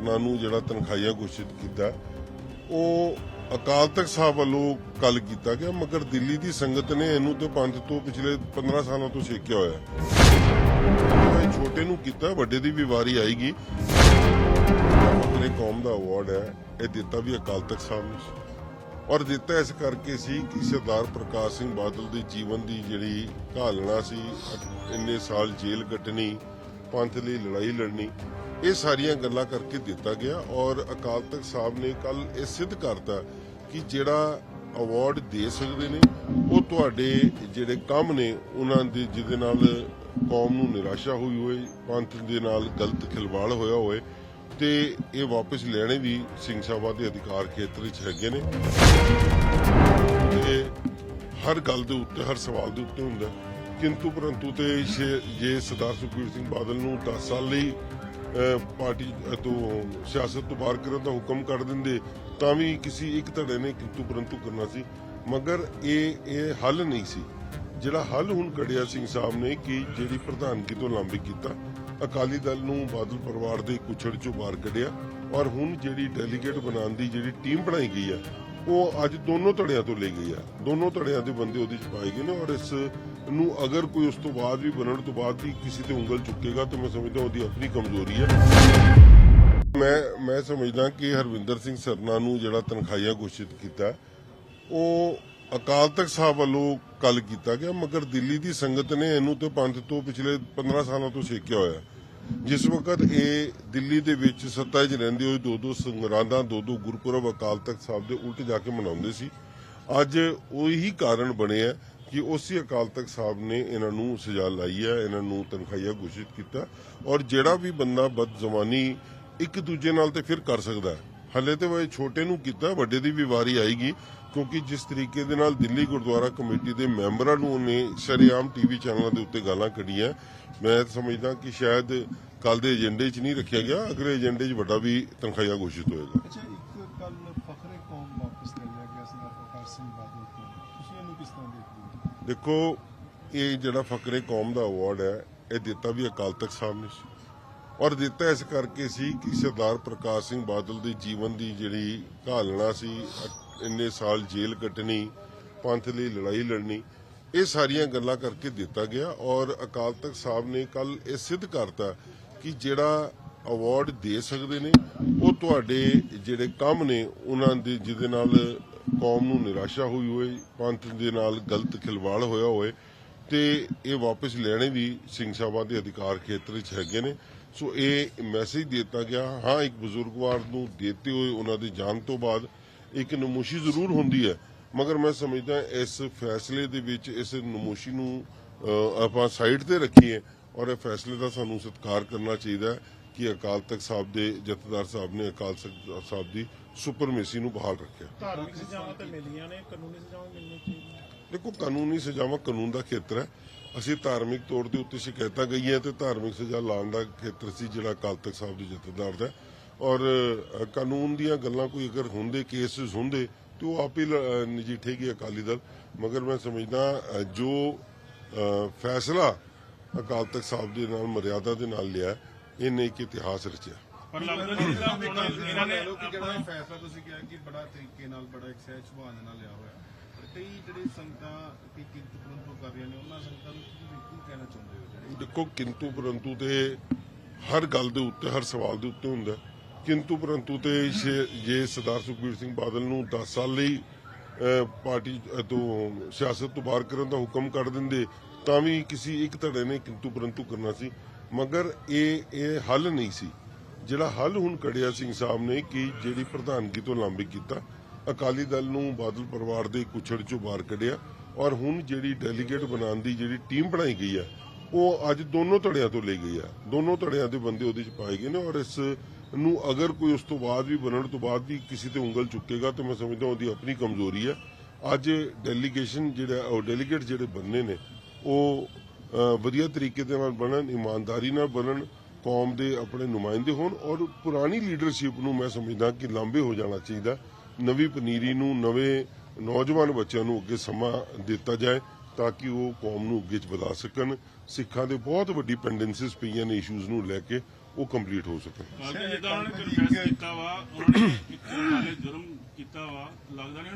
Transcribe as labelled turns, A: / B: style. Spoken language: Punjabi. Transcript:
A: ਉਹਨਾਂ ਨੂੰ ਜਿਹੜਾ ਤਨਖਾਹੀਆ ਘੋਸ਼ਿਤ ਕੀਤਾ, ਉਹ ਅਕਾਲ ਤਖਤ ਸਾਹਿਬ ਵੱਲੋਂ ਕੱਲ ਕੀਤਾ ਗਿਆ, ਮਗਰ ਦਿੱਲੀ ਦੀ ਸੰਗਤ ਨੇ ਇਹਨੂੰ ਤੇ ਪੰਥ ਤੋਂ ਪਿਛਲੇ 15 ਸਾਲਾਂ ਤੋਂ ਛੇਕਿਆ ਹੋਇਆ ਹੈ। ਛੋਟੇ ਨੂੰ ਕੀਤਾ, ਵੱਡੇ ਦੀ ਵੀ ਵਾਰੀ ਆਏਗੀ ਆਪਣੇ ਕੌਮ ਦਾ ਅਵਾਰਡ ਹੈ, ਇਹ ਦਿੱਤਾ ਵੀ ਅਕਾਲ ਤਖਤ ਸਾਹਿਬ ਨੂੰ ਔਰ ਦਿੱਤਾ ਇਸ ਕਰਕੇ ਸੀ ਕਿ ਸਰਦਾਰ ਪ੍ਰਕਾਸ਼ ਸਿੰਘ ਬਾਦਲ ਦੇ ਜੀਵਨ ਦੀ ਜਿਹੜੀ ਘਾਲਣਾ ਸੀ, ਇੰਨੇ ਸਾਲ ਜੇਲ੍ਹ ਕੱਟਣੀ, ਪੰਥ ਲਈ ਲੜਾਈ ਲੜਨੀ ਇਹ ਸਾਰੀਆਂ ਗੱਲਾਂ ਕਰਕੇ ਦਿੱਤਾ ਗਿਆ ਔਰ ਅਕਾਲ ਤਖਤ ਸਾਹਿਬ ਨੇ ਕੱਲ ਇਹ ਸਿੱਧ ਕਰਤਾ ਕਿ ਜਿਹੜਾ ਅਵਾਰਡ ਦੇ ਸਕਦੇ ਨੇ, ਉਹ ਤੁਹਾਡੇ ਜਿਹੜੇ ਕੰਮ ਨੇ, ਉਹਨਾਂ ਦੇ ਜਿਹਦੇ ਨਾਲ ਕੌਮ ਨੂੰ ਨਿਰਾਸ਼ਾ ਹੋਈ ਹੋਏ, ਪੰਥ ਦੇ ਨਾਲ ਗਲਤ ਖਿਲਵਾੜ ਹੋਇਆ ਹੋਏ, ਤੇ ਇਹ ਵਾਪਸ ਲੈਣੇ ਵੀ ਸਿੰਘ ਸਾਹਿਬਾਂ ਦੇ ਅਧਿਕਾਰ ਖੇਤਰ ਵਿੱਚ ਹੈਗੇ ਨੇ। ਤੇ ਹਰ ਗੱਲ ਦੇ ਉੱਤੇ, ਹਰ ਸਵਾਲ ਦੇ ਉੱਤੇ ਹੁੰਦਾ। ਕਿੰਤੂ ਪਰੰਤੂ ਤੇ ਜੇ- ਸਰਦਾਰ ਸੁਖਬੀਰ ਸਿੰਘ ਬਾਦਲ ਨੂੰ 10 ਸਾਲ ਲਈ ਪਾਰਟੀ ਤੋਂ ਸਿਆਸਤ ਤੋਂ ਬਾਹਰ ਕਰਨ ਦਾ ਹੁਕਮ ਕਰ ਦਿੰਦੇ, ਤਾਂ ਵੀ ਕਿਸੇ ਇੱਕ ਧੜੇ ਨੇ ਕਿੰਤੂ ਪਰੰਤੂ ਕਰਨਾ ਸੀ। ਮਗਰ ਇਹ ਇਹ ਹੱਲ ਨਹੀਂ ਸੀ। ਜਿਹੜਾ ਹੱਲ ਹੁਣ ਕੜਿਆ ਸਿੰਘ ਸਾਹਿਬ ਨੇ ਕਿ ਜਿਹੜੀ ਪ੍ਰਧਾਨਗੀ ਤੋਂ ਲਾਂਬੇ ਕੀਤਾ, ਅਕਾਲੀ ਦਲ ਨੂੰ ਬਾਦਲ ਪਰਿਵਾਰ ਦੇ ਕੁਛੜ ਚੋਂ ਬਾਹਰ ਕੱਢਿਆ ਔਰ ਹੁਣ ਜਿਹੜੀ ਡੈਲੀਗੇਟ ਬਣਾਉਣ ਦੀ ਜਿਹੜੀ ਟੀਮ ਬਣਾਈ ਗਈ ਆ, ਉਹ ਅੱਜ ਦੋਨੋਂ ਧੜਿਆਂ ਤੋਂ ਲਈ ਗਈ ਆ। ਦੋਨੋਂ ਧੜਿਆਂ ਦੇ ਬੰਦੇ ਉਹਦੇ ਚ ਪਾਏ ਗਏ ਨੇ ਔਰ ਇਸ ਨੂੰ ਅਗਰ ਕੋਈ ਉਸ ਤੋਂ ਬਾਅਦ ਵੀ ਬਣਨ ਤੋਂ ਬਾਅਦ ਵੀ ਕਿਸੇ ਤੇ ਉਂਗਲ ਚੁੱਕੇਗਾ, ਤਾਂ ਮੈਂ ਸਮਝਦਾ ਉਹਦੀ ਆਪਣੀ ਕਮਜ਼ੋਰੀ ਹੈ। ਮੈਂ ਮੈਂ ਸਮਝਦਾ ਕਿ ਹਰਵਿੰਦਰ ਸਿੰਘ ਸਰਨਾ ਨੂੰ ਜਿਹੜਾ ਤਨਖਾਹੀਆ ਘੋਸ਼ਿਤ ਕੀਤਾ, ਉਹ ਅਕਾਲ ਤਖਤ ਸਾਹਿਬ ਵੱਲੋਂ ਕੱਲ ਕੀਤਾ ਗਿਆ, ਮਗਰ ਦਿੱਲੀ ਦੀ ਸੰਗਤ ਨੇ ਇਹਨੂੰ ਤੇ ਪੰਥ ਤੋਂ ਪਿਛਲੇ 15 ਸਾਲਾਂ ਤੋਂ ਛੇਕਿਆ ਹੋਇਆ ਜਿਸ ਵਕਤ ਇਹ ਦਿੱਲੀ ਦੇ ਵਿੱਚ ਸੱਤਾ 'ਚ ਰਹਿੰਦੇ ਹੋਏ ਦੋ ਦੋ ਸੰਗਰਾਂਦਾਂ ਦੋ ਦੋ ਗੁਰਪੁਰਬ ਅਕਾਲ ਤਖਤ ਸਾਹਿਬ ਦੇ ਉਲਟ ਜਾ ਕੇ ਮਨਾਉਂਦੇ ਸੀ, ਅੱਜ ਉਹੀ ਕਾਰਨ ਬਣਿਆ ਕਿ ਉਸੇ ਅਕਾਲ ਤਖਤ ਸਾਹਿਬ ਨੇ ਇਹਨਾਂ ਨੂੰ ਸਜ਼ਾ ਲਾਈ ਹੈ, ਇਹਨਾਂ ਨੂੰ ਤਨਖਾਹੀਆ ਘੋਸ਼ਿਤ ਕੀਤਾ ਔਰ ਜਿਹੜਾ ਵੀ ਬੰਦਾ ਬਦਜ਼ਮਾਨੀ ਇੱਕ ਦੂਜੇ ਨਾਲ ਤੇ ਫਿਰ ਕਰ ਸਕਦਾ ਹੈ। ਹਲੇ ਤੇ ਉਹ ਛੋਟੇ ਨੂੰ ਕੀਤਾ, ਵੱਡੇ ਦੀ ਵੀ ਵਾਰੀ ਆਏਗੀ, ਕਿਉਂਕਿ ਜਿਸ ਤਰੀਕੇ ਦੇ ਨਾਲ ਦਿੱਲੀ ਗੁਰਦੁਆਰਾ ਕਮੇਟੀ ਦੇ ਮੈਂਬਰਾਂ ਨੂੰ ਉਹਨੇ ਸ਼ਰੇਆਮ ਟੀਵੀ ਚੈਨਲਾਂ ਦੇ ਉੱਤੇ ਗਾਲਾਂ ਕੱਢੀਆਂ, ਮੈਂ ਸਮਝਦਾ ਕਿ ਸ਼ਾਇਦ ਕੱਲ ਦੇ ਏਜੰਡੇ 'ਚ ਨਹੀਂ ਰੱਖਿਆ ਗਿਆ, ਅਗਲੇ ਏਜੰਡੇ 'ਚ ਵੱਡਾ ਵੀ ਤਨਖਾਹੀਆ ਘੋਸ਼ਿਤ ਹੋਏਗਾ। ਦੇਖੋ, ਇਹ ਜਿਹੜਾ ਫਕਰੇ ਕੌਮ ਦਾ ਅਵਾਰਡ ਹੈ, ਇਹ ਦਿੱਤਾ ਵੀ ਅਕਾਲ ਤਖਤ ਸਾਹਿਬ ਨੇ ਸੀ। ਔਰ ਦਿੱਤਾ ਇਸ ਕਰਕੇ ਸੀ ਕਿ ਸਰਦਾਰ ਪ੍ਰਕਾਸ਼ ਸਿੰਘ ਬਾਦਲ ਦੇ ਜੀਵਨ ਦੀ ਜਿਹੜੀ ਘਾਲਣਾ ਸੀ, ਇੰਨੇ ਸਾਲ ਜੇਲ੍ਹ ਕੱਟਣੀ, ਪੰਥ ਲਈ ਲੜਾਈ ਲੜਨੀ, ਇਹ ਸਾਰੀਆਂ ਗੱਲਾਂ ਕਰਕੇ ਦਿੱਤਾ ਗਿਆ। ਔਰ ਅਕਾਲ ਤਖਤ ਸਾਹਿਬ ਨੇ ਕੱਲ ਇਹ ਸਿੱਧ ਕਰਤਾ ਕਿ ਜਿਹੜਾ ਅਵਾਰਡ ਦੇ ਸਕਦੇ ਨੇ, ਉਹ ਤੁਹਾਡੇ ਜਿਹੜੇ ਕੰਮ ਨੇ, ਉਹਨਾਂ ਦੇ ਜਿਹਦੇ ਨਾਲ ਕੌਮ ਨੂੰ ਨਿਰਾਸ਼ਾ ਹੋਈ ਹੋਏ, ਪੰਥ ਦੇ ਨਾਲ ਗਲਤ ਖਿਲਵਾੜ ਹੋਇਆ ਹੋਏ, ਤੇ ਇਹ ਵਾਪਸ ਲੈਣੇ ਵੀ ਸਿੰਘ ਸਾਹਿਬਾਂ ਦੇ ਅਧਿਕਾਰ ਖੇਤਰ ਵਿੱਚ ਹੈਗੇ ਨੇ। ਸੋ ਇਹ ਮੈਸੇਜ ਦਿੱਤਾ ਗਿਆ। ਹਾਂ, ਇੱਕ ਬਜ਼ੁਰਗਵਾਰ ਨੂੰ ਦੇਤੇ ਹੋਏ ਉਹਨਾਂ ਦੇ ਜਾਣ ਤੋਂ ਬਾਅਦ ਇੱਕ ਨਮੋਸ਼ੀ ਜ਼ਰੂਰ ਹੁੰਦੀ ਹੈ। ਮਗਰ ਮੈਂ ਸਮਝਦਾ ਇਸ ਫੈਸਲੇ ਦੇ ਵਿੱਚ ਇਸ ਨਮੋਸ਼ੀ ਨੂੰ ਆਪਾਂ ਸਾਈਡ ਤੇ ਰੱਖੀਏ ਔਰ ਇਹ ਫੈਸਲੇ ਦਾ ਸਾਨੂੰ ਸਤਿਕਾਰ ਕਰਨਾ ਚਾਹੀਦਾ ਹੈ ਕਿ ਅਕਾਲ ਤਖਤ ਸਾਹਿਬ ਦੇ ਜਥੇਦਾਰ ਸਾਹਿਬ ਨੇ ਅਕਾਲ ਤਖਤ ਸਾਹਿਬ ਦੀ ਸੁਪਰਮੇਸੀ ਨੂੰ ਬਹਾਲ ਰੱਖਿਆ।
B: ਧਾਰਮਿਕ ਸਜ਼ਾਵਾਂ ਤਾਂ ਮਿਲੀਆਂ ਨੇ ਕਾਨੂੰਨੀ ਸਜ਼ਾਵਾਂ ਮਿਲਣੀਆਂ ਚਾਹੀਦੀਆਂ
A: ਦੇਖੋ ਕਾਨੂੰਨੀ ਸਜ਼ਾਵਾਂ ਕਾਨੂੰਨ ਦਾ ਖੇਤਰ ਹੈ। ਅਸੀਂ ਧਾਰਮਿਕ ਤੌਰ ਦੇ ਉੱਤੇ ਸ਼ਿਕਾਇਤਾਂ ਗਈਆਂ ਤੇ ਧਾਰਮਿਕ ਸਜ਼ਾ ਲਾਉਣ ਦਾ ਖੇਤਰ ਸੀ ਜਿਹੜਾ ਅਕਾਲ ਤਖਤ ਸਾਹਿਬ ਦੇ ਜਥੇਦਾਰ ਦਾ। ਔਰ ਕਾਨੂੰਨ ਦੀਆਂ ਗੱਲਾਂ ਕੋਈ ਅਗਰ ਹੁੰਦੇ ਕੇਸਿਸ ਹੁੰਦੇ ਤੇ ਉਹ ਆਪ ਹੀ ਨਜਿੱਠੇਗੀ ਅਕਾਲੀ ਦਲ। ਮਗਰ ਮੈਂ ਸਮਝਦਾ ਜੋ ਫੈਸਲਾ ਅਕਾਲ ਤਖਤ ਸਾਹਿਬ ਦੇ ਨਾਲ ਮਰਿਆਦਾ ਦੇ ਨਾਲ ਲਿਆ ਇਹਨੇ ਇੱਕ ਇਤਿਹਾਸ ਰਚਿਆ।
B: ਪਰ ਲੱਗਦਾ ਜਿੱਦਾਂ ਹੁਣ ਇਹਨਾਂ ਨੇ
C: ਜਿਹੜਾ ਫੈਸਲਾ ਤੁਸੀਂ ਕਿਹਾ ਕਿ ਬੜਾ ਤਰੀਕੇ ਨਾਲ ਬੜਾ ਇੱਕ ਸਹਿਜ ਸੁਭਾਅ ਦੇ ਨਾਲ ਲਿਆ ਹੋਇਆ। ਪਰ ਕਈ ਜਿਹੜੇ ਸੰਗਤਾਂ ਕਿ ਕਿੰਤੂ ਪਰੰਤੂ ਕਰ ਰਹੀਆਂ ਨੇ ਉਹਨਾਂ ਸੰਗਤਾਂ ਨੂੰ ਤੁਸੀਂ ਕੀ ਕਹਿਣਾ ਚਾਹੁੰਦੇ ਹੋ ਜਿਹੜੇ
A: ਦੇਖੋ ਕਿੰਤੂ ਪਰੰਤੂ ਤੇ ਹਰ ਗੱਲ ਦੇ ਉੱਤੇ ਹਰ ਸਵਾਲ ਦੇ ਉੱਤੇ ਹੁੰਦਾ। ਕਿੰਤੂ ਪਰੰਤੂ ਤੇ ਜੇ- ਜੇ ਸਰਦਾਰ ਸੁਖਬੀਰ ਸਿੰਘ ਬਾਦਲ ਨੂੰ 10 ਸਾਲ ਲਈ ਪਾਰਟੀ ਤੋਂ ਸਿਆਸਤ ਤੋਂ ਬਾਹਰ ਕਰਨ ਦਾ ਹੁਕਮ ਕਰ ਦਿੰਦੇ ਤਾਂ ਵੀ ਕਿਸੇ ਇੱਕ ਧੜੇ ਨੇ ਕਿੰਤੂ ਪਰੰਤੂ ਕਰਨਾ ਸੀ। ਮਗਰ ਇਹ ਇਹ ਹੱਲ ਨਹੀਂ ਸੀ। ਜਿਹੜਾ ਹੱਲ ਹੁਣ ਕੜਿਆ ਸਿੰਘ ਸਾਹਿਬ ਨੇ ਕਿ ਜਿਹੜੀ ਪ੍ਰਧਾਨਗੀ ਤੋਂ ਲਾਂਬੇ ਕੀਤਾ, ਅਕਾਲੀ ਦਲ ਨੂੰ ਬਾਦਲ ਪਰਿਵਾਰ ਦੇ ਕੁਛੜ ਚੋਂ ਬਾਹਰ ਕੱਢਿਆ ਔਰ ਹੁਣ ਜਿਹੜੀ ਡੈਲੀਗੇਟ ਬਣਾਉਣ ਦੀ ਜਿਹੜੀ ਟੀਮ ਬਣਾਈ ਗਈ ਹੈ ਉਹ ਅੱਜ ਦੋਨੋਂ ਧੜਿਆਂ ਤੋਂ ਲਈ ਗਈ ਹੈ ਦੋਨੋਂ ਧੜਿਆਂ ਦੇ ਬੰਦੇ ਉਹਦੇ ਚ ਪਾਏ ਗਏ ਨੇ ਔਰ ਇਸ ਨੂੰ ਅਗਰ ਕੋਈ ਉਸ ਤੋਂ ਬਾਅਦ ਵੀ ਬਣਨ ਤੋਂ ਬਾਅਦ ਵੀ ਕਿਸੇ ਤੇ ਉਂਗਲ ਚੁੱਕੇਗਾ ਤਾਂ ਮੈਂ ਸਮਝਦਾ ਉਹਦੀ ਆਪਣੀ ਕਮਜ਼ੋਰੀ ਹੈ ਅੱਜ ਡੈਲੀਗੇਸ਼ਨ ਜਿਹੜਾ, ਉਹ ਡੈਲੀਗੇਟ ਜਿਹੜੇ ਬੰਨੇ ਨੇ, ਉਹ ਵਧੀਆ ਤਰੀਕੇ ਦੇ ਨਾਲ ਬਣਨ, ਇਮਾਨਦਾਰੀ ਨਾਲ ਬਣਨ ਕੌਮ ਦੇ ਆਪਣੇ ਨੁਮਾਇੰਦੇ ਹੋਣ ਔਰ ਪੁਰਾਣੀ ਲੀਡਰਸ਼ਿਪ ਨੂੰ ਮੈਂ ਸਮਝਦਾ ਕਿ ਲਾਂਬੇ ਹੋ ਜਾਣਾ ਚਾਹੀਦਾ। ਨਵੀਂ ਪਨੀਰੀ ਨੂੰ, ਨਵੇਂ ਨੌਜਵਾਨ ਬੱਚਿਆਂ ਨੂੰ ਅੱਗੇ ਸਮਾਂ ਦਿੱਤਾ ਜਾਏ ਤਾਂ ਕਿ ਉਹ ਕੌਮ ਨੂੰ ਅੱਗੇ ਚ ਵਧਾ ਸਕਣ। ਸਿੱਖਾਂ ਦੇ ਬਹੁਤ ਵੱਡੀ ਪੈਂਡੈਂਸੀਸ ਪਈਆਂ ਨੇ ਇਸ਼ੂਜ਼ ਨੂੰ ਲੈ ਕੇ, ਉਹ ਕੰਪਲੀਟ ਹੋ ਸਕਣ।
D: ਜਿੱਦਾਂ ਉਹਨਾਂ ਨੇ ਕੀਤਾ ਵਾ, ਉਹਨਾਂ ਨੇ ਜੁਰਮ ਕੀਤਾ ਵਾ, ਲੱਗਦਾ ਨਹੀਂ